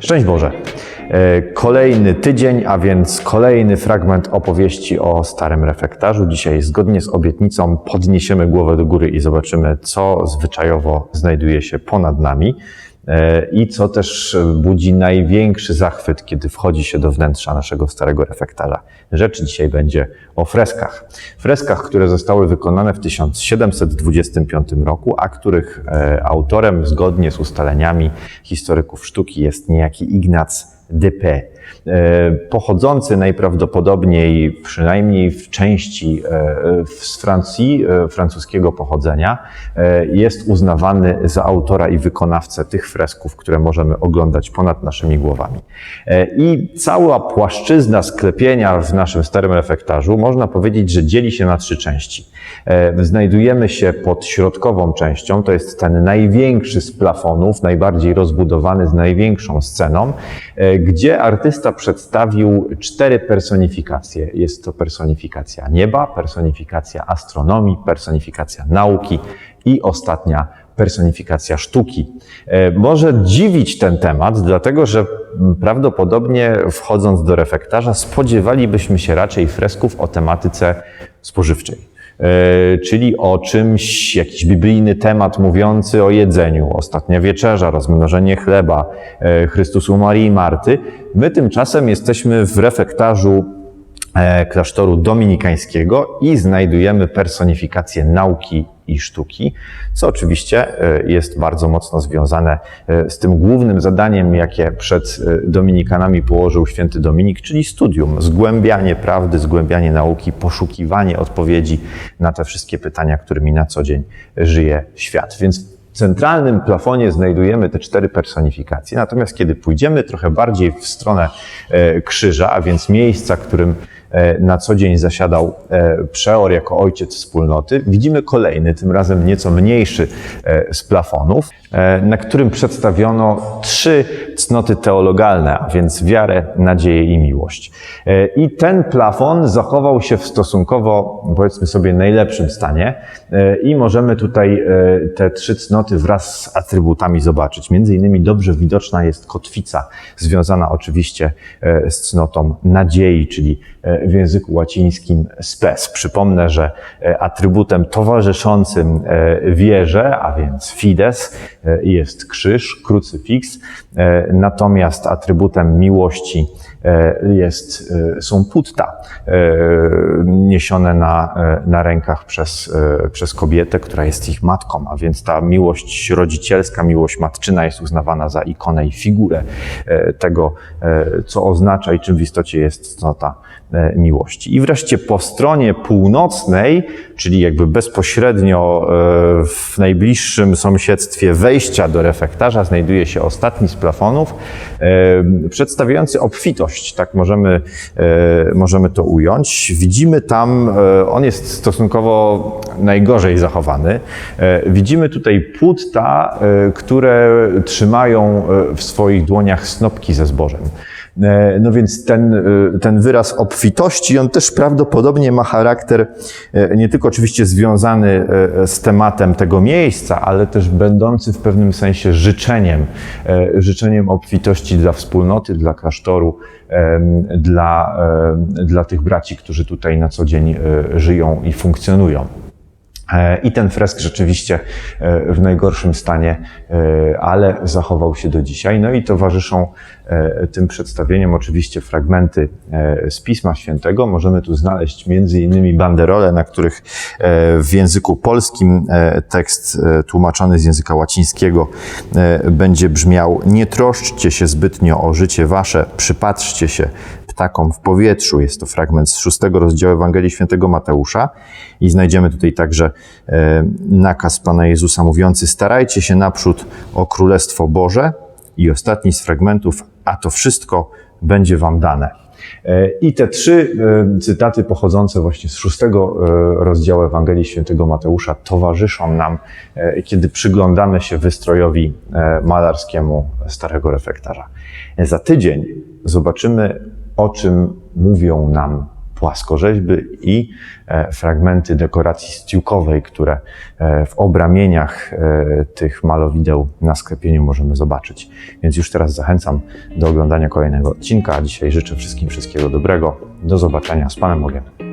Szczęść Boże. E, Kolejny tydzień, a więc kolejny fragment opowieści o starym refektarzu. Dzisiaj, zgodnie z obietnicą, podniesiemy głowę do góry i zobaczymy, co zwyczajowo znajduje się ponad nami i co też budzi największy zachwyt, kiedy wchodzi się do wnętrza naszego starego refektarza. Rzecz dzisiaj będzie o freskach. Freskach, które zostały wykonane w 1725 roku, a których e, autorem, zgodnie z ustaleniami historyków sztuki, jest niejaki Ignac Depé, e, pochodzący najprawdopodobniej, przynajmniej w części e, z Francji, e, francuskiego pochodzenia, jest uznawany za autora i wykonawcę tych fresków, które możemy oglądać ponad naszymi głowami. I cała płaszczyzna sklepienia w naszym starym refektarzu można powiedzieć, że dzieli się na trzy części. Znajdujemy się pod środkową częścią, to jest ten największy z plafonów, najbardziej rozbudowany, z największą sceną, gdzie artysta przedstawił cztery personifikacje. Jest to personifikacja nieba, personifikacja astronomii, personifikacja nauki i ostatnia personifikacja sztuki. E, Może dziwić ten temat, dlatego że m, prawdopodobnie wchodząc do refektarza spodziewalibyśmy się raczej fresków o tematyce spożywczej. E, czyli o czymś, jakiś biblijny temat mówiący o jedzeniu, ostatnia wieczerza, rozmnożenie chleba, e, Chrystusu Marii i Marty. My tymczasem jesteśmy w refektarzu klasztoru dominikańskiego i znajdujemy personifikację nauki i sztuki, co oczywiście e, jest bardzo mocno związane e, z tym głównym zadaniem, jakie przed e, Dominikanami położył święty Dominik, czyli studium, zgłębianie prawdy, zgłębianie nauki, poszukiwanie odpowiedzi na te wszystkie pytania, którymi na co dzień żyje świat. Więc w centralnym plafonie znajdujemy te cztery personifikacje, natomiast kiedy pójdziemy trochę bardziej w stronę e, krzyża, a więc miejsca, którym e, na co dzień zasiadał e, przeor jako ojciec wspólnoty, widzimy kolejny, tym razem nieco mniejszy e, z plafonów, e, na którym przedstawiono trzy cnoty teologalne, a więc wiarę, nadzieję i miłość. E, I ten plafon zachował się w stosunkowo, powiedzmy sobie, najlepszym stanie e, i możemy tutaj e, te trzy cnoty wraz z atrybutami zobaczyć. Między innymi dobrze widoczna jest kotwica, związana oczywiście e, z cnotą nadziei, czyli e, w języku łacińskim spes. Przypomnę, że e, atrybutem towarzyszącym e, wierze, a więc fides, e, jest krzyż, krucyfiks, natomiast atrybutem miłości jest, są putta niesione na, na rękach przez, przez kobietę, która jest ich matką, a więc ta miłość rodzicielska, miłość matczyna jest uznawana za ikonę i figurę tego, co oznacza i czym w istocie jest cnota miłości. I wreszcie po stronie północnej, czyli jakby bezpośrednio e, w najbliższym sąsiedztwie wejścia do refektarza znajduje się ostatni z plafonów, e, przedstawiający obfitość, tak możemy, e, możemy to ująć. Widzimy tam, on jest stosunkowo najgorzej zachowany. Widzimy tutaj płótta, które trzymają w swoich dłoniach snopki ze zbożem. E, No więc ten, e, ten wyraz obfitości, on też prawdopodobnie ma charakter e, nie tylko oczywiście związany z tematem tego miejsca, ale też będący w pewnym sensie życzeniem, życzeniem obfitości dla wspólnoty, dla klasztoru, dla, dla tych braci, którzy tutaj na co dzień żyją i funkcjonują. E, I ten fresk rzeczywiście e, w najgorszym stanie, e, ale zachował się do dzisiaj. No i towarzyszą tym przedstawieniom oczywiście fragmenty z Pisma Świętego. Możemy tu znaleźć między innymi banderole, na których w języku polskim tekst tłumaczony z języka łacińskiego będzie brzmiał Nie troszczcie się zbytnio o życie wasze, przypatrzcie się ptakom w powietrzu. Jest to fragment z szóstego rozdziału Ewangelii Świętego Mateusza i znajdziemy tutaj także e, nakaz Pana Jezusa mówiący starajcie się naprzód o Królestwo Boże i ostatni z fragmentów, a to wszystko będzie wam dane. E, I te trzy e, cytaty pochodzące właśnie z szóstego rozdziału Ewangelii Świętego Mateusza towarzyszą nam, kiedy przyglądamy się wystrojowi malarskiemu starego refektarza. Za tydzień zobaczymy, o czym mówią nam płaskorzeźby i e, fragmenty dekoracji stiukowej, które e, w obramieniach e, tych malowideł na sklepieniu możemy zobaczyć. Więc już teraz zachęcam do oglądania kolejnego odcinka, dzisiaj życzę wszystkim wszystkiego dobrego. Do zobaczenia z Panem Bogiem.